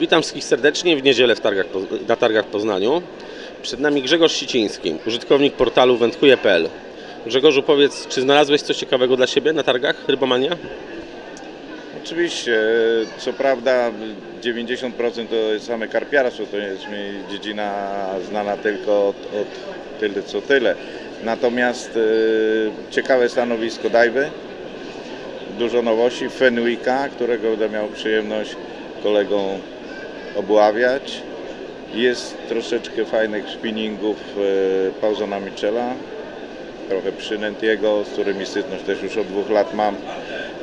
Witam wszystkich serdecznie w niedzielę w targach, na targach w Poznaniu. Przed nami Grzegorz Siciński, użytkownik portalu wędkuje.pl. Grzegorzu, powiedz, czy znalazłeś coś ciekawego dla siebie na targach Rybomania? Oczywiście, co prawda 90% to same karpiarstwo, to jest mi dziedzina znana tylko od, od tyle co tyle. Natomiast e, ciekawe stanowisko Dajwy, dużo nowości, Fenwicka, którego będę miał przyjemność kolegą obławiać. Jest troszeczkę fajnych spinningów e, Pauzona Michela, trochę przynęt jego, z którymi styczność też już od dwóch lat mam.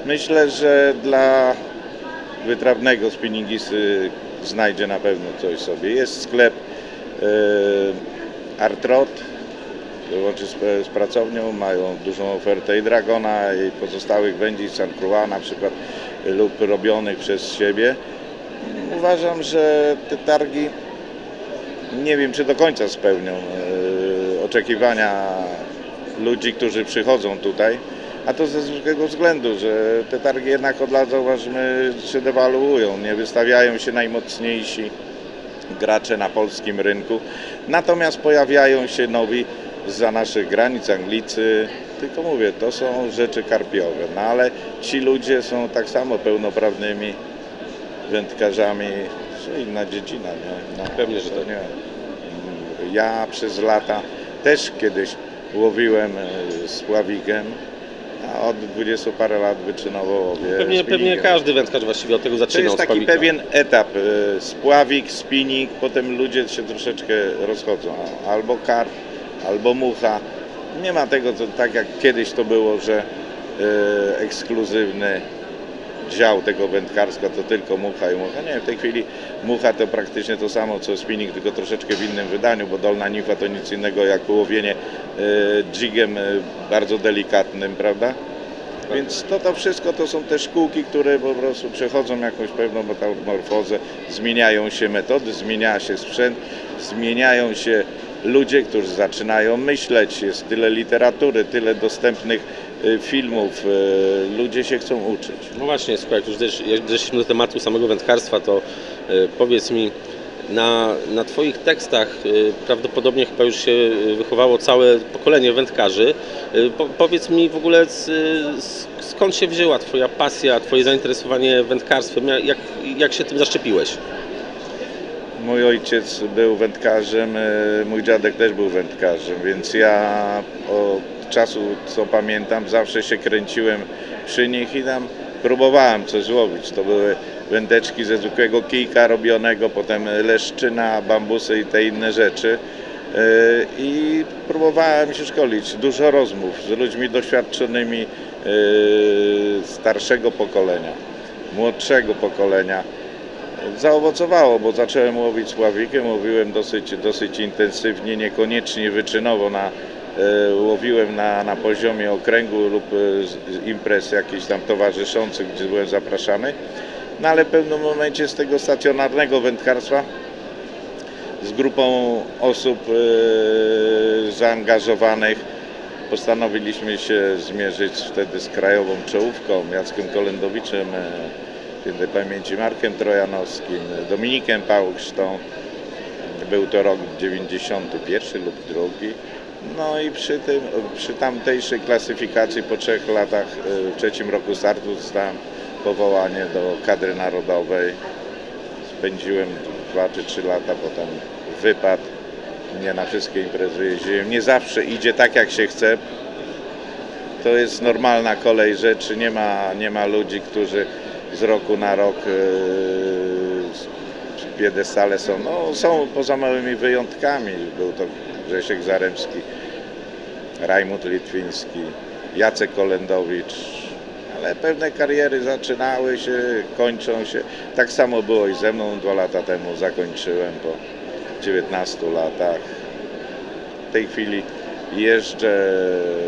Myślę, że dla wytrawnego spinningisty znajdzie na pewno coś sobie. Jest sklep e, Artrot, łączy z, z pracownią, mają dużą ofertę i Dragona i pozostałych wędzi San Crua na przykład lub robionych przez siebie. Uważam, że te targi nie wiem czy do końca spełnią e, oczekiwania ludzi, którzy przychodzą tutaj. A to ze zwykłego względu, że te targi jednak od lat zauważymy się dewaluują, nie wystawiają się najmocniejsi gracze na polskim rynku. Natomiast pojawiają się nowi za naszych granic, Anglicy. Tylko mówię, to są rzeczy karpiowe, no ale ci ludzie są tak samo pełnoprawnymi wędkarzami, czy inna dziedzina, nie? No, Pewnie, że to tak. nie. Ja przez lata też kiedyś łowiłem e, z pławikiem, a od 20 parę lat wyczynowo łowię Pewnie, pewnie każdy wędkarz właściwie od tego To zaczynał. jest z taki pewien etap, e, spławik, spinning, potem ludzie się troszeczkę rozchodzą, albo karp, albo mucha. Nie ma tego, co, tak jak kiedyś to było, że e, ekskluzywny dział tego wędkarstwa to tylko mucha i mucha. Nie, w tej chwili mucha to praktycznie to samo co spinning, tylko troszeczkę w innym wydaniu, bo dolna nifa to nic innego jak łowienie e, jigiem e, bardzo delikatnym, prawda? Więc to, to wszystko to są te szkółki, które po prostu przechodzą jakąś pewną metamorfozę, zmieniają się metody, zmienia się sprzęt, zmieniają się ludzie, którzy zaczynają myśleć, jest tyle literatury, tyle dostępnych y, filmów, y, ludzie się chcą uczyć. No właśnie, słuchaj, jak już zeszliśmy do tematu samego wędkarstwa, to e, powiedz mi, na, na Twoich tekstach prawdopodobnie chyba już się wychowało całe pokolenie wędkarzy. Po, powiedz mi w ogóle, z, z, skąd się wzięła Twoja pasja, Twoje zainteresowanie wędkarstwem? Ja- Jak, jak się tym zaszczepiłeś? Mój ojciec był wędkarzem, y, mój dziadek też był wędkarzem, więc ja od czasu co pamiętam zawsze się kręciłem przy nich i tam próbowałem coś złowić. To były wędeczki ze zwykłego kijka robionego, potem leszczyna, bambusy i te inne rzeczy. Y, I próbowałem się szkolić. Dużo rozmów z ludźmi doświadczonymi y, starszego pokolenia, młodszego pokolenia zaowocowało, bo zacząłem łowić sławikiem, łowiłem dosyć, dosyć intensywnie, niekoniecznie wyczynowo, na, łowiłem na, na poziomie okręgu lub e, imprez jakichś tam towarzyszących, gdzie byłem zapraszany. No ale w pewnym momencie z tego stacjonarnego wędkarstwa z grupą osób e, zaangażowanych postanowiliśmy się zmierzyć wtedy z krajową czołówką Jackiem Kolendowiczem, e, świętej pamięci Markiem Trojanowskim, Dominikiem Pałksztą. Był to rok 91 lub drugi. No i przy, tym, przy tamtejszej klasyfikacji po trzech latach, e, w trzecim roku startu dostałem powołanie do kadry narodowej. Spędziłem dwa czy trzy lata, potem wypad. Nie na wszystkie imprezy jeździłem. Nie zawsze idzie tak jak się chce. To jest normalna kolej rzeczy. Nie ma, nie ma ludzi, którzy z roku na rok yy, piedestale są. No, są poza małymi wyjątkami. Był to Grzesiek Zaremski, Rajmund Litwiński, Jacek Kolendowicz. Ale pewne kariery zaczynały się, kończą się. Tak samo było i ze mną dwa lata temu. Zakończyłem po 19 latach. W tej chwili jeżdżę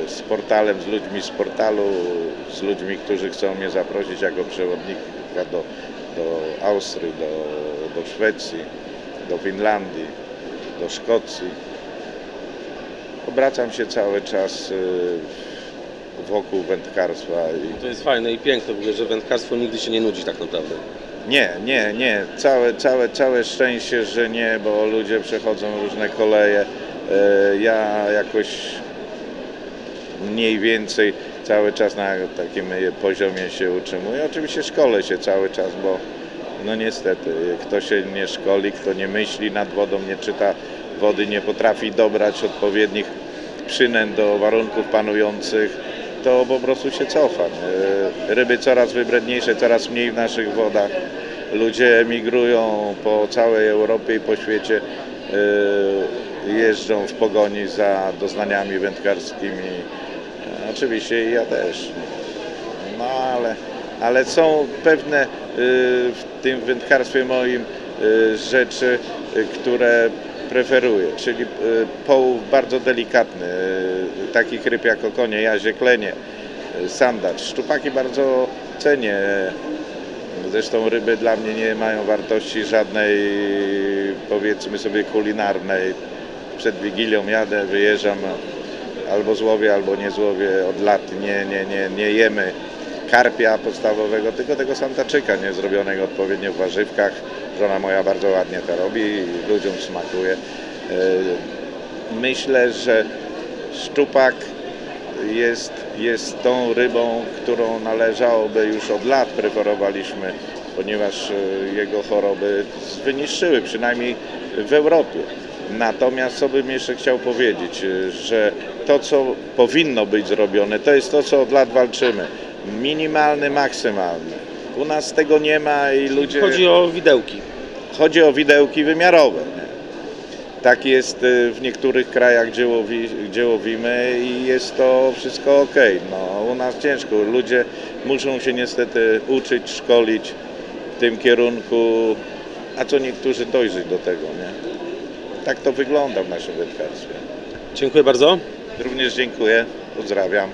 z portalem, z ludźmi z portalu, z ludźmi, którzy chcą mnie zaprosić jako przewodnika do, do Austrii, do, do Szwecji, do Finlandii, do Szkocji. Obracam się cały czas y, wokół wędkarstwa i To jest fajne i piękne w ogóle, że wędkarstwo nigdy się nie nudzi tak naprawdę. Nie, nie, nie. Całe, całe, całe szczęście, że nie, bo ludzie przechodzą różne koleje. E, Ja jakoś mniej więcej cały czas na takim poziomie się utrzymuję. Oczywiście szkolę się cały czas, bo no niestety, kto się nie szkoli, kto nie myśli nad wodą, nie czyta wody, nie potrafi dobrać odpowiednich przynęt do warunków panujących, to po prostu się cofa. nie? Ryby coraz wybredniejsze, coraz mniej w naszych wodach. Ludzie emigrują po całej Europie i po świecie, e, jeżdżą w pogoni za doznaniami wędkarskimi. E, Oczywiście ja też. No ale, ale są pewne w tym wędkarstwie moim rzeczy, które preferuję, czyli y, połów bardzo delikatny, y, takich ryb jak okonie, jazie, klenie, y, sandacz. Szczupaki bardzo cenię. Zresztą ryby dla mnie nie mają wartości żadnej, powiedzmy sobie, kulinarnej. Przed Wigilią jadę, wyjeżdżam, albo złowię, albo nie złowię. Od lat nie, nie, nie, nie jemy karpia podstawowego, tylko tego santaczyka nie zrobionego odpowiednio w warzywkach. Żona moja bardzo ładnie to robi i ludziom smakuje. E, Myślę, że szczupak jest, jest tą rybą, którą należałoby już od lat preferowaliśmy, ponieważ e, jego choroby wyniszczyły, przynajmniej w Europie. Natomiast co bym jeszcze chciał powiedzieć, e, że to, co powinno być zrobione, to jest to, co od lat walczymy. Minimalny, maksymalny. U nas tego nie ma i ludzie... Chodzi o widełki. Chodzi o widełki wymiarowe. Nie? Tak jest y, w niektórych krajach, gdzie, łowi, gdzie łowimy i jest to wszystko ok. No, u nas ciężko. Ludzie muszą się niestety uczyć, szkolić w tym kierunku, a co niektórzy dojrzeć do tego. Nie? Tak to wygląda w naszym wędkarstwie. Dziękuję bardzo. Również dziękuję. Pozdrawiam.